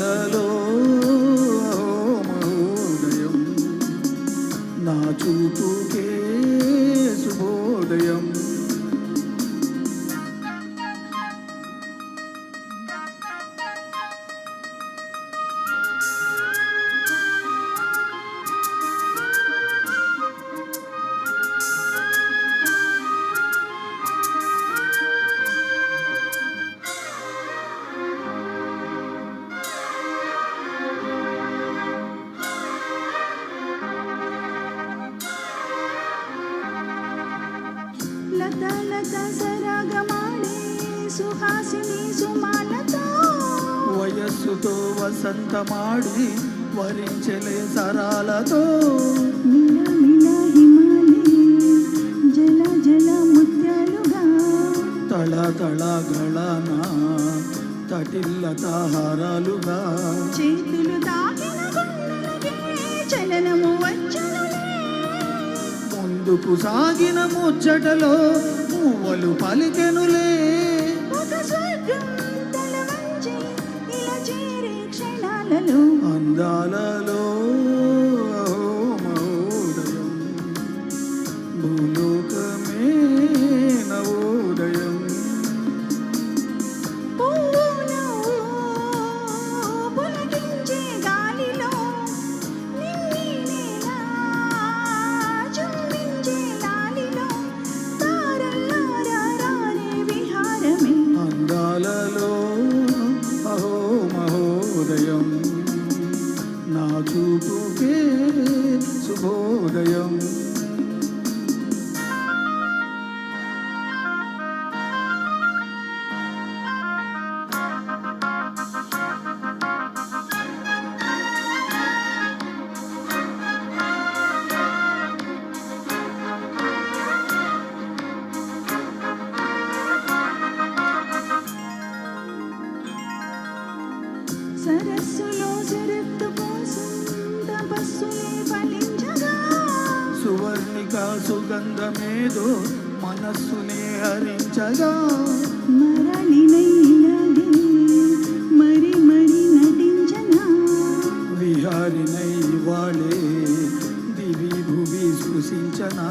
అందాలలో మహోదయం నా చూపుకే శుభోదయం. వయస్సుతో వసంతమాడి వరించలే సరాలతో. మిల మిల హిమాలే జల జల ముత్యాలుగా తళ తళ గళన తటిల్ల తాహారాలుగా. చేతులు తాకిన చలనము వచ్చనులే ముందుకు సాగిన ముచ్చటలో పువ్వులు పలికెనులే. అందాలలో మహోదయం శుభోదయం సరస్సులో సువర్ణిక సుగంధమేదో మనస్సునే హరించగా. మరలినైలాగే మరి మరి నటించనా విహారినై వాళే దివి భువి స్పృశించనా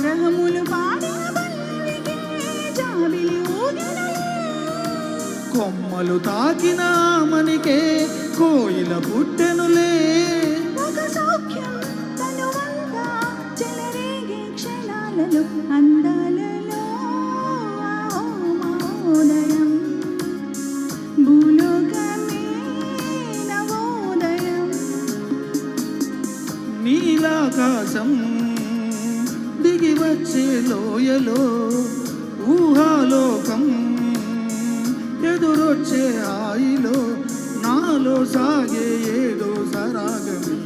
గ్రహములు పాడిన పల్లవికే జాబిలి ఊగినలే కొమ్మలు తాకిన ఆమనికే కోయిల పుట్టెనులే కోసం దిగి వచ్చే లోయలో ఊహాలోకం ఎదురొచ్చే ఆయిలో నాలో సాగే ఏదో సరాగమే.